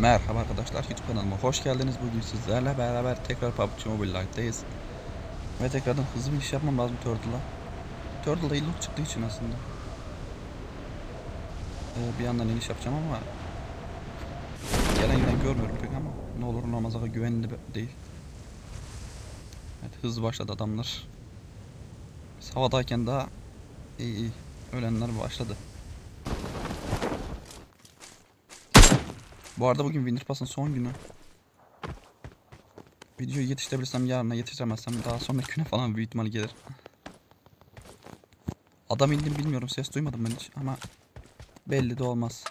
Merhaba arkadaşlar YouTube kanalıma hoş geldiniz. Bugün sizlerle beraber tekrar PUBG Mobile Lite'dayız. Ve tekrardan hızlı bir iş yapmam lazım Turtle'a. Turtle'da ilk çıktığı için aslında. Ee, bir yandan iniş yapacağım ama gelen giden görmüyorum pek ama ne olur ne olmaz güvenli değil. Evet hızlı başladı adamlar. Biz havadayken daha iyi iyi ölenler başladı. Bu arada bugün Winter son günü. Videoyu yetiştirebilirsem yarına yetiştiremezsem daha sonraki güne falan büyük ihtimalle gelir. Adam indim bilmiyorum ses duymadım ben hiç ama belli de olmaz.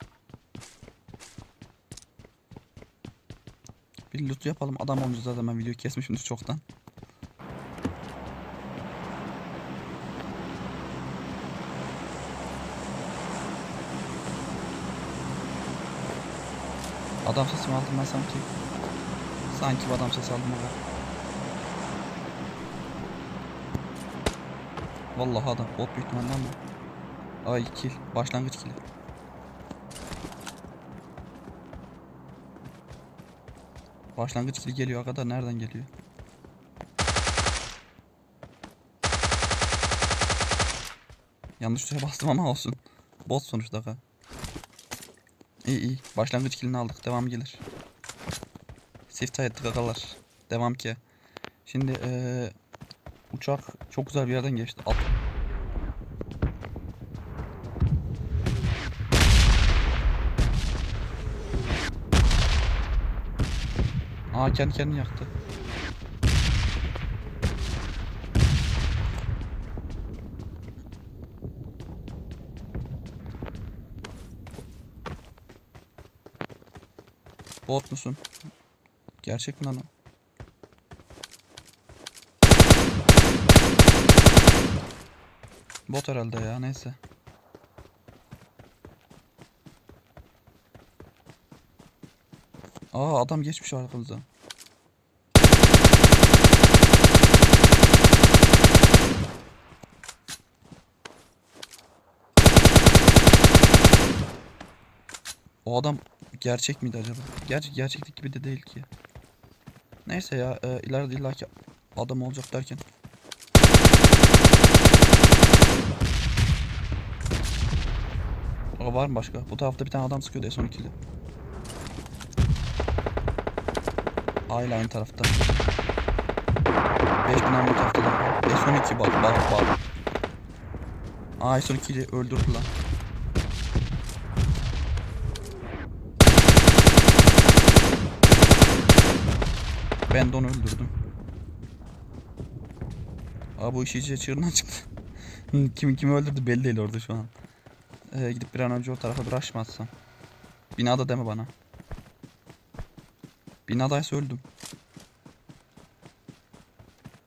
Bir loot yapalım adam olunca zaten ben videoyu kesmişimdir çoktan. Adam sesi mi aldım ben sanki? Sanki bir adam sesi aldım aga. Vallahi adam bot büyük ihtimalle ama. Ay kill. Başlangıç killi. Başlangıç killi geliyor da nereden geliyor? Yanlış tuşa bastım ama olsun. Bot sonuçta aga. İyi iyi. Başlangıç kilini aldık. Devam gelir. Siftah ettik agalar. Devam ki. Şimdi eee uçak çok güzel bir yerden geçti. At. Aa kendi kendini yaktı. Bot musun? Gerçek mi lan o? Bot herhalde ya neyse. Aa adam geçmiş arkamızdan. O adam gerçek miydi acaba? Gerçi gerçeklik gibi de değil ki. Neyse ya e, ileride illaki adam olacak derken. Aa, var mı başka? Bu tarafta bir tane adam sıkıyordu S12'li. Hala aynı tarafta. 5 binen bu tarafta da var. S12 bak bak bak. Aa S12'li öldürdü lan. Ben de onu öldürdüm. Aa bu iş iyice çığırından çıktı. Kim kimi öldürdü belli değil orada şu an. Ee, gidip bir an önce o tarafa bir rush? Binada deme bana. Binadaysa öldüm.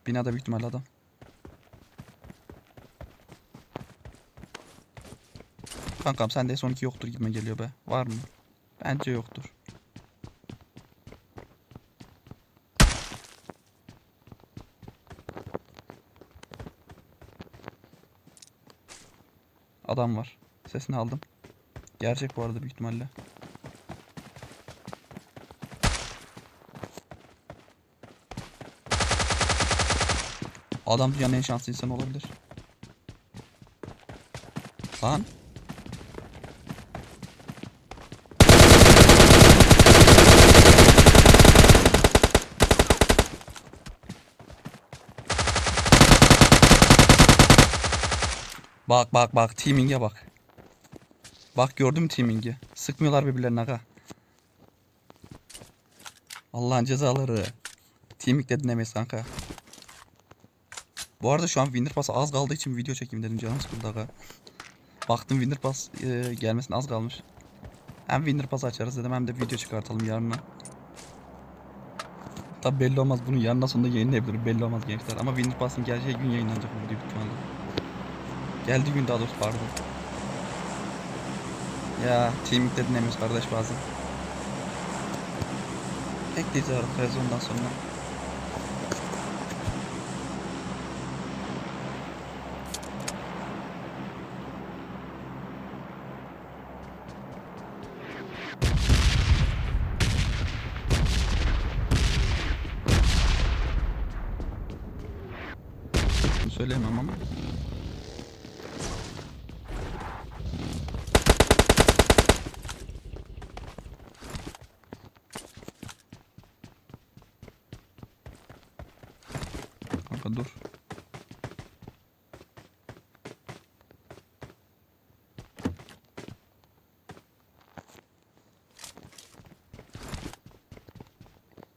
Binada büyük ihtimalle adam. Kankam sende S12 yoktur gibime geliyor be. Var mı? Bence yoktur. Adam var. Sesini aldım. Gerçek bu arada büyük ihtimalle. Adam dünyanın en şanslı insanı olabilir. Lan. Bak bak bak teaming'e bak. Bak gördün mü teaming'i? Sıkmıyorlar birbirlerine aga. Allah'ın cezaları. Teaming de dinlemeyiz kanka. Bu arada şu an Winter Pass az kaldığı için video çekeyim dedim canım sıkıldı aga. Baktım Winter Pass e, gelmesine az kalmış. Hem Winter Pass açarız dedim hem de video çıkartalım yarına. Tabi belli olmaz bunu yarına sonunda yayınlayabilirim belli olmaz gençler ama Winter Pass'ın geleceği gün yayınlanacak bu video büyük ihtimalle. Geldi gün daha doğrusu pardon. Ya teamlikte dinlemiyoruz kardeş bazen. Bekleyeceğiz artık sezondan sonra. Söyleyemem ama. Kanka dur.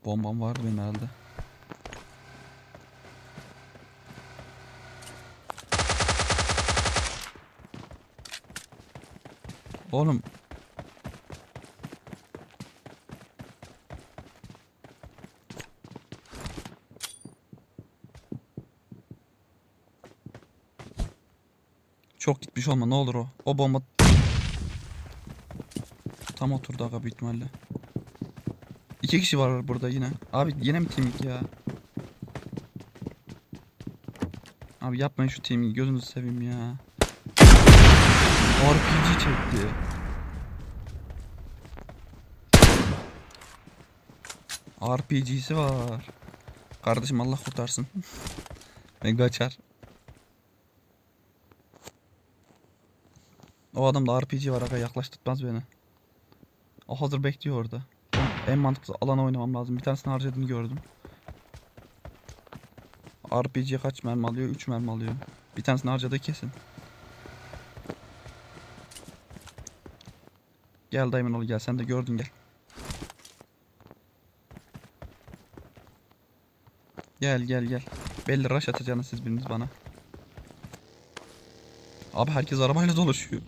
Bombam vardı benim herhalde. Oğlum. Çok gitmiş olma ne olur o. O bomba tam oturdu aga büyük ihtimalle. İki kişi var burada yine. Abi yine mi teaming ya? Abi yapmayın şu teaming gözünüzü seveyim ya. RPG çekti. RPG'si var. Kardeşim Allah kurtarsın. ben kaçar. O adamda RPG var aga yaklaştırmaz beni. O hazır bekliyor orada. En mantıklı alan oynamam lazım. Bir tanesini harcadığını gördüm. RPG kaç mermi alıyor? 3 mermi alıyor. Bir tanesini harcadı kesin. Gel dayımın oğlu gel. Sen de gördün gel. Gel gel gel. Belli rush atacağınız siz biriniz bana. Abi herkes arabayla dolaşıyor.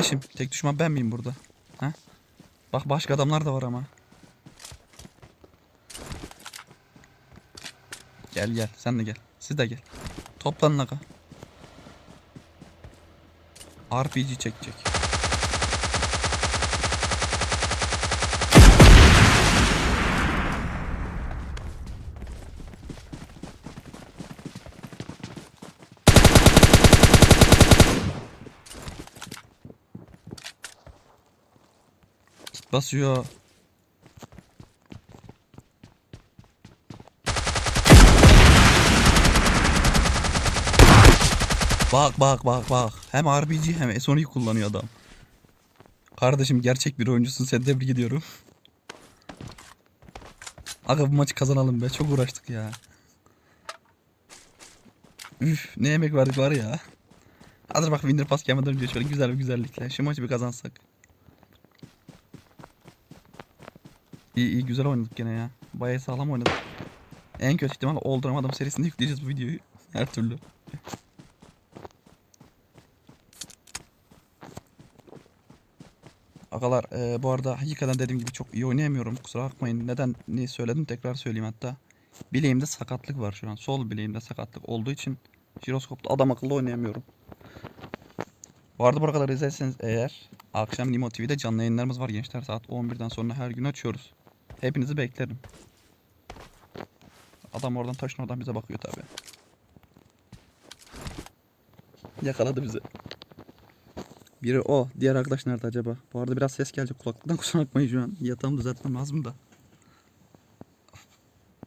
Kardeşim tek düşman ben miyim burada? Ha? Bak başka adamlar da var ama. Gel gel sen de gel. Siz de gel. Toplanın aga. RPG çekecek. Basıyor. Bak bak bak bak. Hem RPG hem S12 kullanıyor adam. Kardeşim gerçek bir oyuncusun seni tebrik ediyorum. Aga bu maçı kazanalım be çok uğraştık ya. Üf ne emek verdik var ya. Hadi bak Winter Pass gelmeden önce şöyle güzel bir güzellikle şu maçı bir kazansak. İyi iyi güzel oynadık gene ya. Bayağı sağlam oynadık. En kötü ihtimal olduramadım serisinde yükleyeceğiz bu videoyu. Her türlü. Agalar e, bu arada hakikaten dediğim gibi çok iyi oynayamıyorum. Kusura bakmayın. Neden ne söyledim tekrar söyleyeyim hatta. Bileğimde sakatlık var şu an. Sol bileğimde sakatlık olduğu için jiroskopta adam akıllı oynayamıyorum. Bu arada bu kadar izlerseniz eğer akşam Nimo TV'de canlı yayınlarımız var gençler. Saat 11'den sonra her gün açıyoruz. Hepinizi beklerim. Adam oradan taşın oradan bize bakıyor tabi. Yakaladı bizi. Biri o. Diğer arkadaş nerede acaba? Bu arada biraz ses gelecek kulaklıktan kusura bakmayın şu an. Yatağımı düzeltmem lazım da.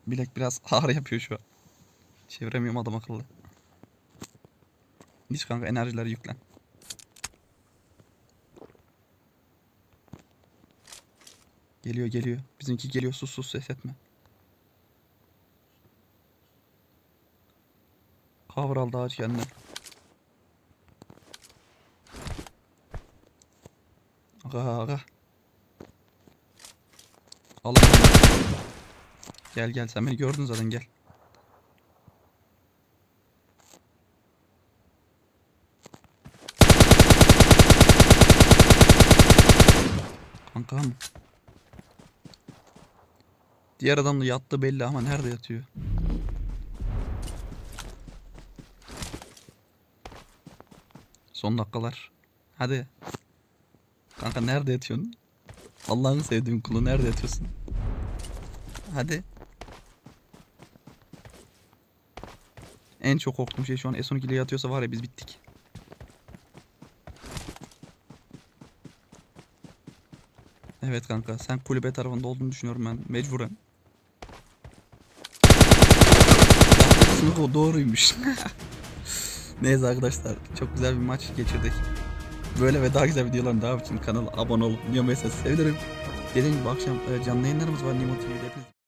Bilek biraz ağrı yapıyor şu an. Çeviremiyorum adam akıllı. Hiç kanka enerjileri yüklen. Geliyor geliyor. Bizimki geliyor sus sus ses etme. Cover aldı ağaç kendine. Aga aga. Allah. Gel gel sen beni gördün zaten gel. Kankam. Diğer adam da yattı belli ama nerede yatıyor? Son dakikalar. Hadi. Kanka nerede yatıyorsun? Allah'ın sevdiğim kulu nerede yatıyorsun? Hadi. En çok korktuğum şey şu an S12 ile yatıyorsa var ya biz bittik. Evet kanka sen kulübe tarafında olduğunu düşünüyorum ben mecburen. Kısmı o doğruymuş. Neyse arkadaşlar çok güzel bir maç geçirdik. Böyle ve daha güzel videoların daha için kanala abone olup Mesaj sevinirim. Dediğim gibi akşam e, canlı yayınlarımız var Nimo TV'de.